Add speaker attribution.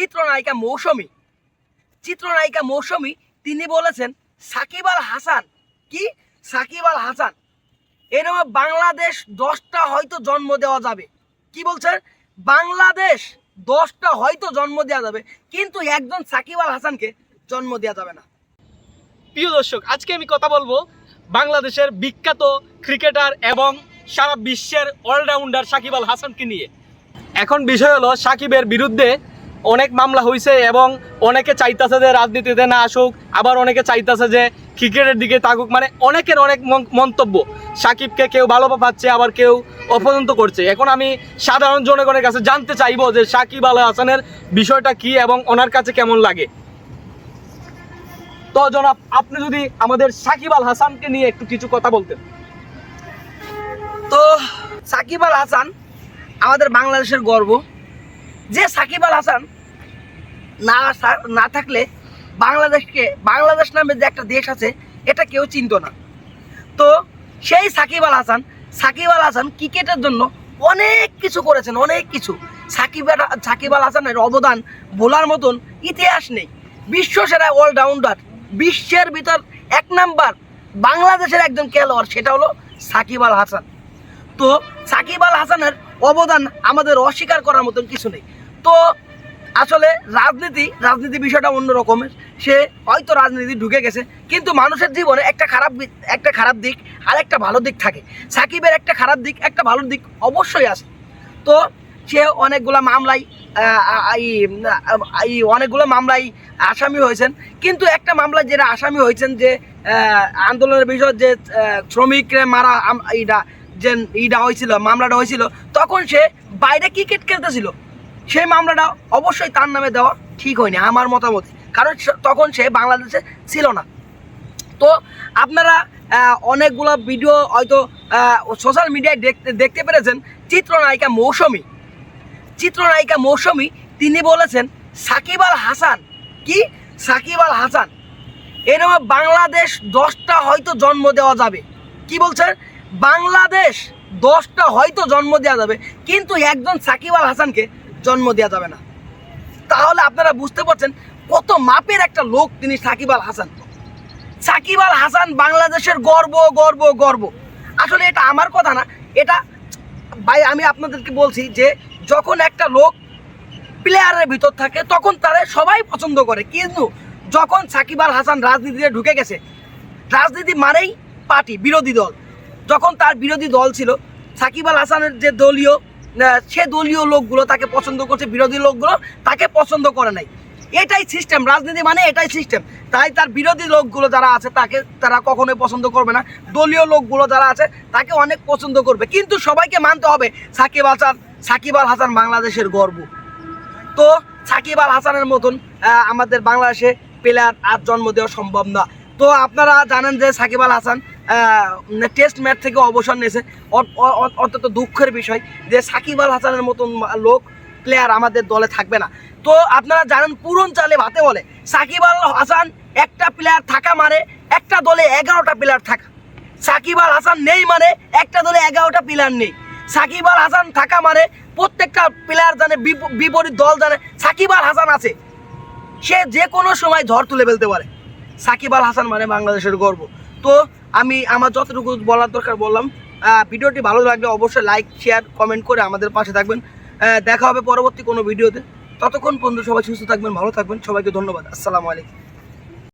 Speaker 1: চিত্রনায়িকা মৌসুমী। চিত্রনায়িকা মৌসুমী, তিনি বলেছেন, সাকিব আল হাসান। কি? সাকিব আল হাসান। এরকম বাংলাদেশ দশটা হয়তো জন্ম দেওয়া যাবে। কি বলছেন? বাংলাদেশ দশটা হয়তো জন্ম দেওয়া যাবে, কিন্তু একজন সাকিব আল হাসানকে জন্ম দেওয়া যাবে না।
Speaker 2: প্রিয় দর্শক, আজকে আমি কথা বলব বাংলাদেশের বিখ্যাত ক্রিকেটার এবং সারা বিশ্বের অলরাউন্ডার সাকিব আল হাসানকে নিয়ে। এখন বিষয় হলো সাকিবের বিরুদ্ধে অনেক মামলা হয়েছে এবং অনেকে চাইতেছে যে রাজনীতিতে না আসুক, আবার অনেকে চাইতেছে যে ক্রিকেটের দিকে থাকুক মানে অনেকের অনেক মন- মন্তব্য। সাকিবকে কেউ ভালো পাচ্ছে, আবার কেউ অপছন্দ করছে। এখন আমি সাধারণ জনগণের কাছে জানতে চাইব যে সাকিব আল হাসানের বিষয়টা কি এবং ওনার কাছে কেমন লাগে? তো জনাব, আপনি যদি আমাদের সাকিব আল হাসানকে নিয়ে একটু কিছু কথা বলতেন।
Speaker 1: তো সাকিব আল হাসান আমাদের বাংলাদেশের গর্ব। যে সাকিব আল হাসান না না থাকলে বাংলাদেশকে, বাংলাদেশ নামে যে একটা দেশ আছে, এটা কেউ চিনতো না। তো সেই সাকিব আল হাসান, সাকিব আল হাসান ক্রিকেটের জন্য অনেক কিছু করেছেন, অনেক কিছু। সাকিব সাকিব আল হাসানের অবদান বলার মতন ইতিহাস নেই। বিশ্ব সেরা অলরাউন্ডার বিশ্বের ভিতর এক নাম্বার, বাংলাদেশের একজন খেলোয়াড়, সেটা হলো সাকিব আল হাসান। তো সাকিব আল হাসানের অবদান আমাদের অস্বীকার করার মতন কিছু নেই। তো আসলে রাজনীতি রাজনীতি বিষয়টা অন্য রকমের। সে হয়তো রাজনীতি ঢুকে গেছে, কিন্তু মানুষের জীবনে একটা খারাপ একটা খারাপ দিক আর একটা ভালো দিক থাকে। সাকিবের একটা খারাপ দিক, একটা ভালো দিক অবশ্যই আছে। তো সে অনেকগুলো মামলায় এই- অনেকগুলো মামলায় আসামি হয়েছেন। কিন্তু একটা মামলায় যেটা আসামি হয়েছেন যে আন্দোলনের বিষয় যে শ্রমিকরা মারা এইটা যে ইটা হয়েছিল, মামলাটা হয়েছিল, তখন সে বাইরে ক্রিকেট খেলতেছিল। সেই মামলাটা অবশ্যই তার নামে দেওয়া ঠিক হয়নি, আমার মতামতে। কারণ তখন সে বাংলাদেশে ছিল না। তো আপনারা অনেকগুলো ভিডিও হয়তো সোশ্যাল মিডিয়ায় দেখতে দেখতে পেরেছেন, চিত্রনায়িকা মৌসুমী। চিত্রনায়িকা মৌসুমী, তিনি বলেছেন, সাকিব আল হাসান, কি? সাকিব আল হাসান। এরকম বাংলাদেশ দশটা হয়তো জন্ম দেওয়া যাবে। কি বলছেন? বাংলাদেশ দশটা হয়তো জন্ম দেওয়া যাবে। কিন্তু একজন সাকিব আল হাসানকে জন্ম দেওয়া যাবে না। তাহলে আপনারা বুঝতে পারছেন কত মাপের একটা লোক তিনি সাকিব আল হাসান। সাকিব আল হাসান বাংলাদেশের গর্ব গর্ব গর্ব। আসলে এটা আমার কথা না, এটা ভাই আমি আপনাদেরকে বলছি যে যখন একটা লোক প্লেয়ারের ভিতর থাকে, তখন তাদের সবাই পছন্দ করে। কিন্তু যখন সাকিব আল হাসান রাজনীতিতে ঢুকে গেছে, রাজনীতি মানেই পার্টি, বিরোধী দল। যখন তার বিরোধী দল ছিল, সাকিব আল হাসানের যে দলীয় সে দলীয় লোকগুলো তাকে পছন্দ করছে, বিরোধী লোকগুলো তাকে পছন্দ করে নাই। এটাই সিস্টেম রাজনীতি মানে এটাই সিস্টেম তাই তার বিরোধী লোকগুলো যারা আছে, তাকে তারা কখনোই পছন্দ করবে না। দলীয় লোকগুলো যারা আছে, তাকে অনেক পছন্দ করবে। কিন্তু সবাইকে মানতে হবে, সাকিব হাসান সাকিব আল হাসান বাংলাদেশের গর্ব। তো সাকিব আল হাসানের মতন আমাদের বাংলাদেশে প্লেয়ার আর জন্ম দেওয়া সম্ভব না। তো আপনারা জানেন যে সাকিব আল হাসান টেস্ট ম্যাচ থেকে অবসর নিয়েছে। অত্যন্ত দুঃখের বিষয় যে সাকিব আল হাসানের মতন লোক প্লেয়ার আমাদের দলে থাকবে না। তো আপনারা জানেন, পুরন চালে ভাতে বলে, সাকিব আল হাসান একটা প্লেয়ার থাকা মানে একটা দলে এগারোটা প্লেয়ার থাকা। সাকিব আল হাসান নেই মানে একটা দলে এগারোটা প্লেয়ার নেই। সাকিব আল হাসান থাকা মানে প্রত্যেকটা প্লেয়ার জানে, বিপ- বিপরীত দল জানে, সাকিব আল হাসান আছে। সে যে কোনো সময় ঝড় তুলে ফেলতে পারে। সাকিব আল হাসান মানে বাংলাদেশের গর্ব। তো আমি আমার যতটুকু বলার দরকার বললাম। ভিডিওটি ভালো লাগলে অবশ্যই লাইক শেয়ার কমেন্ট করে আমাদের পাশে থাকবেন। দেখা হবে পরবর্তী কোনো ভিডিওতে। ততক্ষণ পর্যন্ত সবাই সুস্থ থাকবেন, ভালো থাকবেন। সবাইকে ধন্যবাদ। আসসালামু আলাইকুম।